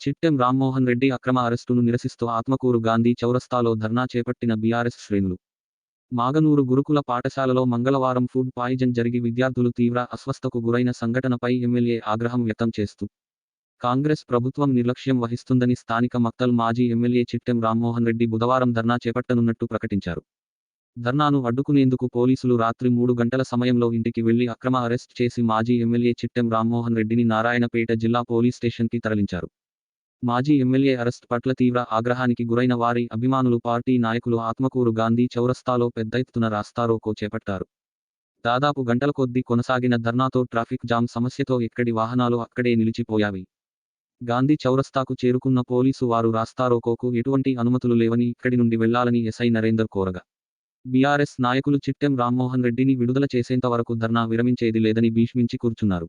చిట్టెం రామ్మోహన్ రెడ్డి అక్రమ అరెస్టును నిరసిస్తూ ఆత్మకూరు గాంధీ చౌరస్తాలో ధర్నా చేపట్టిన బీఆర్ఎస్ శ్రేణులు. మాగనూరు గురుకుల పాఠశాలలో మంగళవారం ఫుడ్ పాయిజన్ జరిగి విద్యార్థులు తీవ్ర అస్వస్థకు గురైన సంఘటనపై ఎమ్మెల్యే ఆగ్రహం వ్యక్తం చేస్తూ కాంగ్రెస్ ప్రభుత్వం నిర్లక్ష్యం వహిస్తుందని స్థానిక మక్తల్ మాజీ ఎమ్మెల్యే చిట్టెం రామ్మోహన్ రెడ్డి బుధవారం ధర్నా చేపట్టనున్నట్టు ప్రకటించారు. ధర్నాను అడ్డుకునేందుకు పోలీసులు రాత్రి మూడు గంటల సమయంలో ఇంటికి వెళ్ళి అక్రమ అరెస్ట్ చేసి మాజీ ఎమ్మెల్యే చిట్టెం రామ్మోహన్ రెడ్డిని నారాయణపేట జిల్లా పోలీస్ స్టేషన్కి తరలించారు. మాజీ ఎమ్మెల్యే అరెస్ట్ పట్ల తీవ్ర ఆగ్రహానికి గురైన వారి అభిమానులు పార్టీ నాయకులు ఆత్మకూరు గాంధీ చౌరస్తాలో పెద్ద ఎత్తున రాస్తారోకో చేపట్టారు. దాదాపు గంటల కొద్దీ కొనసాగిన ధర్నాతో ట్రాఫిక్ జామ్ సమస్యతో ఎక్కడి వాహనాలు అక్కడే నిలిచిపోయావి. గాంధీ చౌరస్తాకు చేరుకున్న పోలీసు వారు రాస్తారోకోకు ఎటువంటి అనుమతులు లేవని ఇక్కడి నుండి వెళ్ళాలని ఎస్ఐ నరేందర్ కోరగా. బీఆర్ఎస్ నాయకులు చిట్టెం రామ్మోహన్ రెడ్డిని విడుదల చేసేంత వరకు ధర్నా విరమించేది లేదని భీష్మించి కూర్చున్నారు.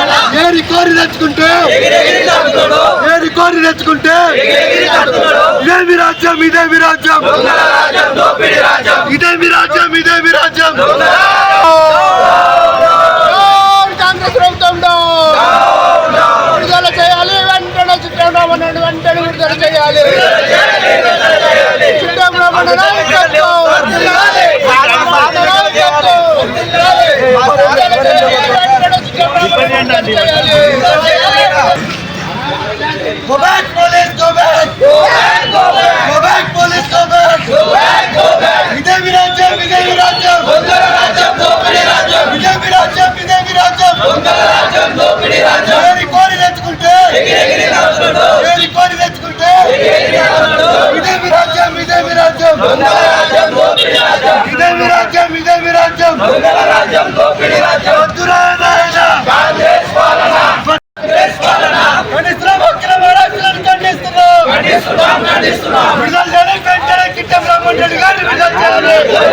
రాజ్యం ఏరి కోరి తెచ్చుకుంటే? ఏరి కోరి తెచ్చుకుంటే? ఇదే మీ రాజ్యం ఇదే మీ రాజ్యం? ఇదే మీ రాజ్యం ఇదే మీ రాజ్యం కాంగ్రెస్ ప్రభుత్వంలో విడుదల చేయాలి వెంటనే చిత్రరామన్ వెంటనే విడుదల చేయాలి. చిత్రరామన్ నాయకత్వం Go back, police, go back! Go back, go back! Go back, police, go back! Go back, go back! ఇదే మీ రాజ్యం, ఇదే మీ రాజ్యం! దొంగల రాజ్యం, దోపిడీ రాజ్యం! ఇదే మీ రాజ్యం, ఇదే మీ రాజ్యం! దొంగల రాజ్యం, దోపిడీ రాజ్యం! ఏరి కోరి తెచ్చుకుంటే ఏరి కోరి తెచ్చుకుంటే ఇదే మీ రాజ్యం, ఇదే మీ రాజ్యం! దొంగల రాజ్యం, దోపిడీ రాజ్యం! ఇదే రాజ్యం, ఇదే మీ రాజ్యం! దొంగల రాజ్యం, దోపిడీ రాజ్యం! వద్దురా Yeah.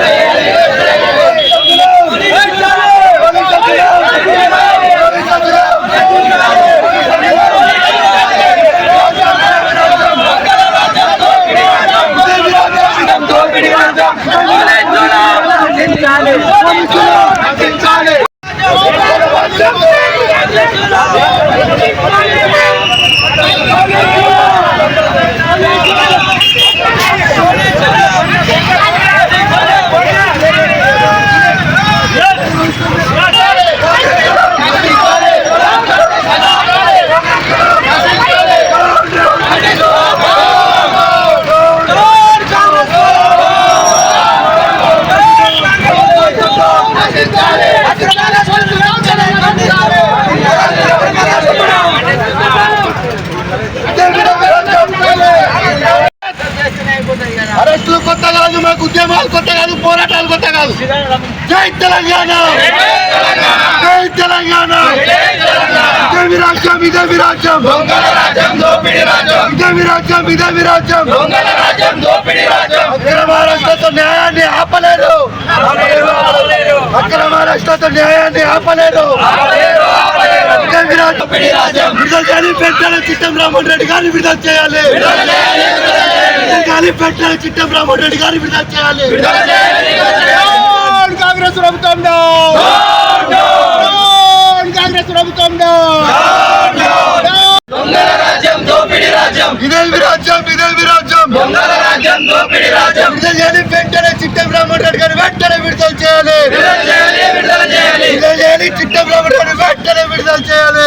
పోరాటాలు కొత్త కాదు. జై తెలంగాణ! జై తెలంగాణ! ఇదే విరాజ్యం ఇదే విరాజ్యం! ఇదే విరాజ్యం ఇదే విరాజ్యం! రాజ్యం మహారాష్ట్రతో న్యాయాన్ని ఆపలేదు! అక్రమారెస్టులతో న్యాయాన్ని ఆపలేదు! విడుదల చేయాలి వెంటనే చిట్టం రామోహన్ రెడ్డి గారిని విడుదల చేయాలి! విడుదల చేయాలి వెంటనే చిట్టం రామోహన్ రెడ్డి గారిని విడుదల చేయాలి! కాంగ్రెస్ ప్రభుత్వంలో! కాంగ్రెస్! ప్రభుత్వంలో! దొంగల రాజ్యం దోపిడీ రాజ్యం. విడుదల వెంటనే చిట్టం రామోహన్ రెడ్డి గారిని వెంటనే విడుదల చేయాలి! విడుదల చేయాలి చిట్టం రామోహన్ రెడ్డి వెంటనే విడుదల చేయాలి!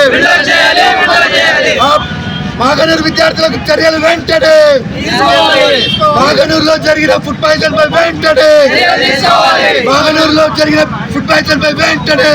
మాగనూరు విద్యార్థులకు చర్యలు వెంటనే. మాగనూరులో జరిగిన ఫుడ్ పాయిజన్ పై వెంటనే. మాగనూరులో జరిగిన ఫుడ్ పాయిజన్ పై వెంటనే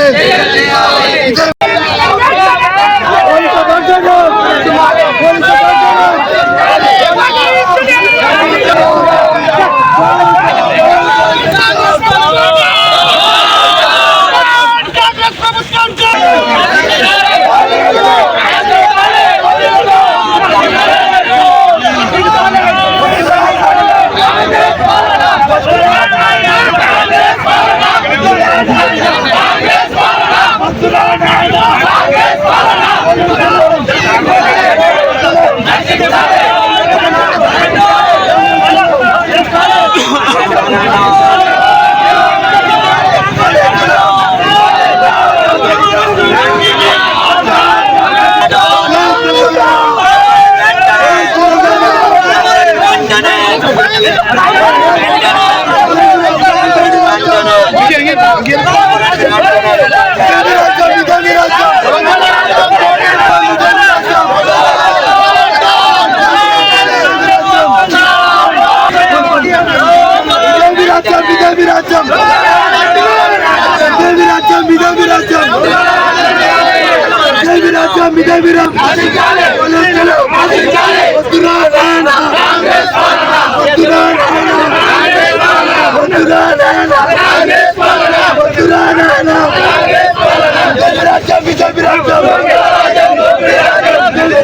Thank you. రాజ్యం విదేవి రాజ్యం విదేవి రాజ్యం విదేవి రాజ్యం విదేవి రాజ్యం విదేవి రాజ్యం వద్దురా నాయన వద్దురా నాయన వద్దురా నాయన వద్దురా నాయన విదేవి రాజ్యం విదేవి రాజ్యం విదేవి రాజ్యం విదేవి రాజ్యం వద్దురా నాయన వద్దురా నాయన పోలే జలం పోలే జలం పోలే జలం వద్దురా నాయన వద్దురా నాయన రామ్మోహన్ రెడ్డి గారి ఏమన్నా ఎంతమంది గాలి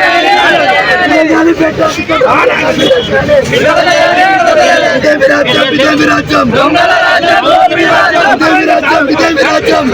పెట్టాలి విదేవి రాజ్యం విదేవి రాజ్యం విదేవి రాజ్యం విదేవి రాజ్యం